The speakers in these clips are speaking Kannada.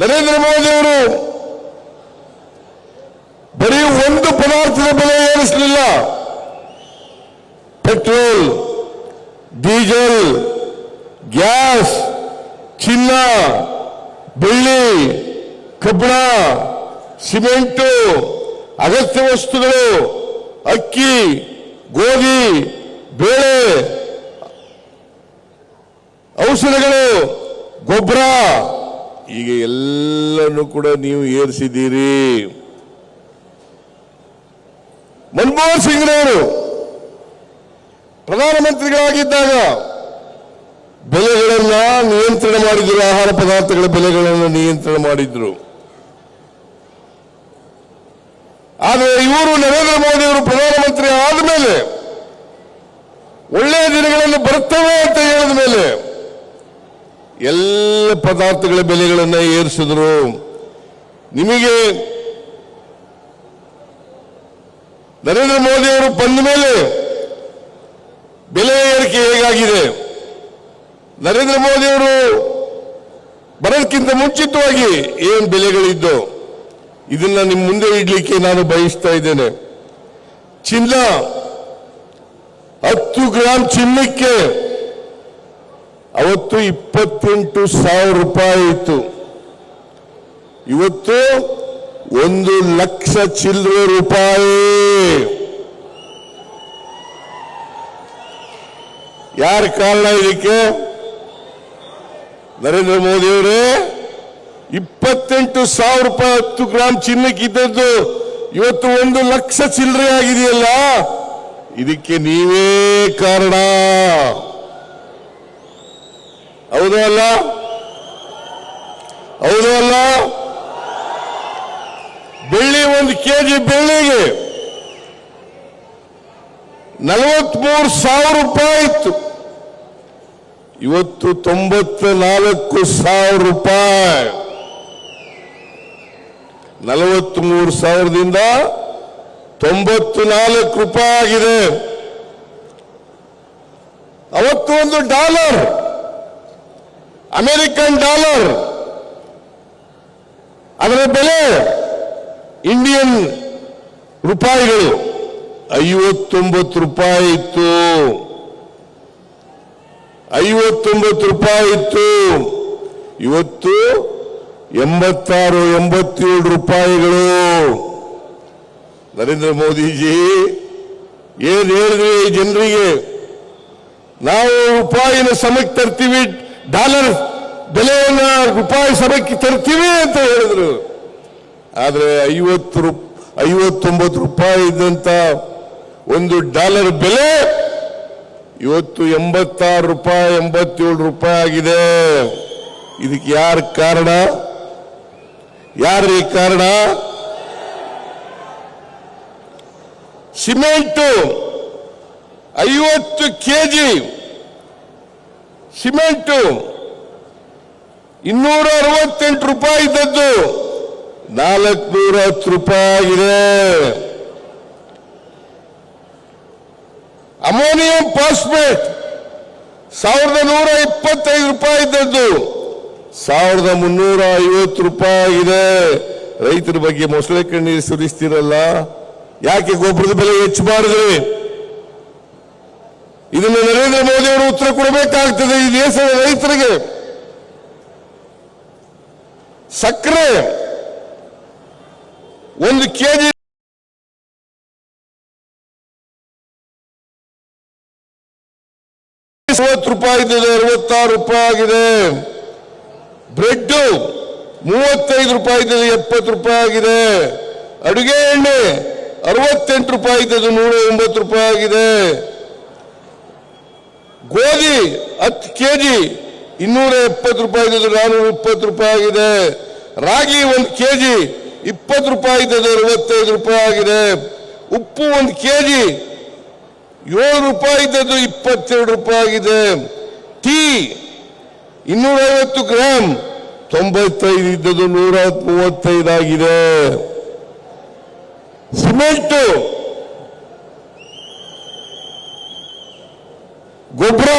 ನರೇಂದ್ರ ಮೋದಿ ಅವರು ಬರೀ ಒಂದು ಪದಾರ್ಥದ ಬೆಲೆ ಏರಿಸಲಿಲ್ಲ. ಪೆಟ್ರೋಲ್, ಡೀಸೆಲ್, ಗ್ಯಾಸ್, ಚಿನ್ನ, ಬೆಳ್ಳಿ, ಕಬ್ಬಣ, ಸಿಮೆಂಟು, ಅಗತ್ಯ ವಸ್ತುಗಳು, ಅಕ್ಕಿ, ಗೋಧಿ, ಬೇಳೆ, ಔಷಧಗಳು, ಗೊಬ್ಬರ ಈಗ ಎಲ್ಲನೂ ಕೂಡ ನೀವು ಏರಿಸಿದ್ದೀರಿ. ಮನಮೋಹನ್ ಸಿಂಗ್ರವರು ಪ್ರಧಾನಮಂತ್ರಿಗಳಾಗಿದ್ದಾಗ ಬೆಲೆಗಳನ್ನ ನಿಯಂತ್ರಣ ಮಾಡಿದ್ರು, ಆಹಾರ ಪದಾರ್ಥಗಳ ಬೆಲೆಗಳನ್ನು ನಿಯಂತ್ರಣ ಮಾಡಿದ್ರು. ಆದರೆ ಇವರು ನರೇಂದ್ರ ಮೋದಿ ಅವರು ಪ್ರಧಾನಮಂತ್ರಿ ಆದಮೇಲೆ ಒಳ್ಳೆಯ ದಿನಗಳನ್ನು ಬರ್ತವೆ ಅಂತ ಹೇಳಿದ ಮೇಲೆ ಎಲ್ಲ ಪದಾರ್ಥಗಳ ಬೆಲೆಗಳನ್ನು ಏರಿಸಿದ್ರು. ನಿಮಗೆ ನರೇಂದ್ರ ಮೋದಿ ಅವರು ಬಂದ ಮೇಲೆ ಬೆಲೆ ಏರಿಕೆ ಹೇಗಾಗಿದೆ? ನರೇಂದ್ರ ಮೋದಿ ಅವರು ಬರೋದಕ್ಕಿಂತ ಮುಂಚಿತವಾಗಿ ಏನ್ ಬೆಲೆಗಳಿದ್ದು ಇದನ್ನ ನಿಮ್ಮ ಮುಂದೆ ಇಡ್ಲಿಕ್ಕೆ ನಾನು ಬಯಸ್ತಾ ಇದ್ದೇನೆ. ಚಿನ್ನ ಹತ್ತು ಗ್ರಾಂ ಚಿನ್ನಕ್ಕೆ ಅವತ್ತು ಇಪ್ಪತ್ತೆಂಟು ಸಾವಿರ ರೂಪಾಯಿ ಇತ್ತು ಇವತ್ತು ಒಂದು ಲಕ್ಷ ಚಿಲ್ಲರೆ ರೂಪಾಯಿ. ಯಾರ ಕಾರಣ ಇದಕ್ಕೆ? ನರೇಂದ್ರ ಮೋದಿ ಅವರೇ. ಇಪ್ಪತ್ತೆಂಟು ಸಾವಿರ ರೂಪಾಯಿ ಹತ್ತು ಗ್ರಾಂ ಚಿನ್ನಕ್ಕಿದ್ದದ್ದು ಇವತ್ತು ಒಂದು ಲಕ್ಷ ಚಿಲ್ಲರೆ ಆಗಿದೆಯಲ್ಲ? ಇದಕ್ಕೆ ನೀವೇ ಕಾರಣ. ಹೌದು ಅಲ್ಲ? ಹೌದು ಅಲ್ಲ? ಬೆಳ್ಳಿ ಒಂದು ಕೆಜಿ ಬೆಳ್ಳಿಗೆ ನಲವತ್ಮೂರು ಸಾವಿರ ರೂಪಾಯಿ ಇತ್ತು. ಇವತ್ತು ತೊಂಬತ್ತ ನಾಲ್ಕು ಸಾವಿರ ರೂಪಾಯಿ. ನಲವತ್ಮೂರು ಸಾವಿರದಿಂದ ತೊಂಬತ್ತು ನಾಲ್ಕು ರೂಪಾಯಿ ಆಗಿದೆ. ಅವತ್ತು ಒಂದು ಡಾಲರ್. ಅಮೆರಿಕನ್ ಡಾಲರ್ ಅದರ ಬೆಲೆ ಇಂಡಿಯನ್ ರೂಪಾಯಿಗಳು ಐವತ್ತೊಂಬತ್ತು ರೂಪಾಯಿ ಇತ್ತು ಐವತ್ತೊಂಬತ್ತು ರೂಪಾಯಿ ಇತ್ತು ಇವತ್ತು ಎಂಬತ್ತಾರು ಎಂಬತ್ತೇಳು ರೂಪಾಯಿಗಳು ನರೇಂದ್ರ ಮೋದಿಜಿ ಏನ್ ಹೇಳಿದ್ರಿ ಜನರಿಗೆ ನಾವು ರೂಪಾಯಿನ ಸಮಕ್ಕೆ ತರ್ತೀವಿ ಡಾಲರ್ ಬೆಲೆಯನ್ನು ರೂಪಾಯಿ ಸಭೆಗೆ ತರ್ತೀವಿ ಅಂತ ಹೇಳಿದ್ರು. ಆದರೆ ಐವತ್ತು ರೂಪ, ಐವತ್ತೊಂಬತ್ತು ರೂಪಾಯಿ ಇದ್ದಂತ ಒಂದು ಡಾಲರ್ ಬೆಲೆ ಇವತ್ತು ಎಂಬತ್ತಾರು ರೂಪಾಯಿ, ಎಂಬತ್ತೇಳು ರೂಪಾಯಿ ಆಗಿದೆ. ಇದಕ್ಕೆ ಯಾರ ಕಾರಣ? ಯಾರೀ ಕಾರಣ? ಸಿಮೆಂಟು. ಐವತ್ತು ಕೆಜಿ ಸಿಮೆಂಟು. ಇನ್ನೂರ ಅರವತ್ತೆಂಟು ರೂಪಾಯಿ ಇದ್ದದ್ದು. ನಾಲ್ಕುನೂರ ಹತ್ತು ರೂಪಾಯಿ ಇದೆ. ಅಮೋನಿಯಂ ಫಾಸ್ಫೇಟ್ ಸಾವಿರದ ನೂರ ಇಪ್ಪತ್ತೈದು ರೂಪಾಯಿ ಇದ್ದದ್ದು. ಸಾವಿರದ ಮುನ್ನೂರ ಐವತ್ತು ರೂಪಾಯಿ ಇದೆ. ರೈತರ ಬಗ್ಗೆ ಮೊಸಳೆ ಕಣ್ಣೀರು ಸುರಿಸ್ತಿರಲ್ಲ? ಯಾಕೆ ಗೊಬ್ಬರದ ಬೆಲೆ ಹೆಚ್ಚು ಮಾಡಿದ್ರಿ? ಇದನ್ನು ನರೇಂದ್ರ ಮೋದಿ ಅವರು ಉತ್ತರ ಕೊಡಬೇಕಾಗ್ತದೆ ಈ ದೇಶದ ರೈತರಿಗೆ. ಸಕ್ಕರೆ ಒಂದು ಕೆಜಿ ಅರವತ್ತು ರೂಪಾಯಿ ಇದ್ದಿದೆ, ಅರವತ್ತಾರು ರೂಪಾಯಿ ಆಗಿದೆ. ಬ್ರೆಡ್ ಮೂವತ್ತೈದು ರೂಪಾಯಿ ಇದ್ದದ್ದು ಎಪ್ಪತ್ತು ರೂಪಾಯಿ ಆಗಿದೆ. ಅಡುಗೆ ಎಣ್ಣೆ ಅರವತ್ತೆಂಟು ರೂಪಾಯಿ ಇದ್ದದ್ದು ನೂರ ಒಂಬತ್ತು ರೂಪಾಯಿ ಆಗಿದೆ. ಗೋಧಿ ಹತ್ತು ಕೆ ಜಿ ಇನ್ನೂರ ಎಪ್ಪತ್ತು ರೂಪಾಯಿ ಇದ್ದದ್ದು ನಾನೂರ ಇಪ್ಪತ್ತು ರೂಪಾಯಿ ಆಗಿದೆ. ರಾಗಿ ಒಂದು ಕೆಜಿ ಇಪ್ಪತ್ತು ರೂಪಾಯಿ ಇದ್ದದ್ದು ಅರವತ್ತೈದು ರೂಪಾಯಿ ಆಗಿದೆ. ಉಪ್ಪು ಒಂದು ಕೆಜಿ ಏಳು ರೂಪಾಯಿ ಇದ್ದದ್ದು ಇಪ್ಪತ್ತೆರಡು ರೂಪಾಯಿ ಆಗಿದೆ. ಟೀ ಇನ್ನೂರೈವತ್ತು ಗ್ರಾಮ್ ತೊಂಬತ್ತೈದು ಇದ್ದದ್ದು ನೂರ ಮೂವತ್ತೈದು ಆಗಿದೆ. ಸಿಮೆಂಟು ಗೊಬ್ಬರ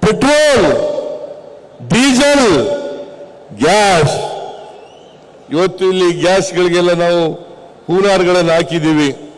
ಪೆಟ್ರೋಲ್ ಡೀಸೆಲ್ ಗ್ಯಾಸ್. ಇವತ್ತು ಇಲ್ಲಿ ಗ್ಯಾಸ್ಗಳಿಗೆಲ್ಲ ನಾವು ಹೂನಾರ್ಗಳನ್ನು ಹಾಕಿದ್ದೀವಿ.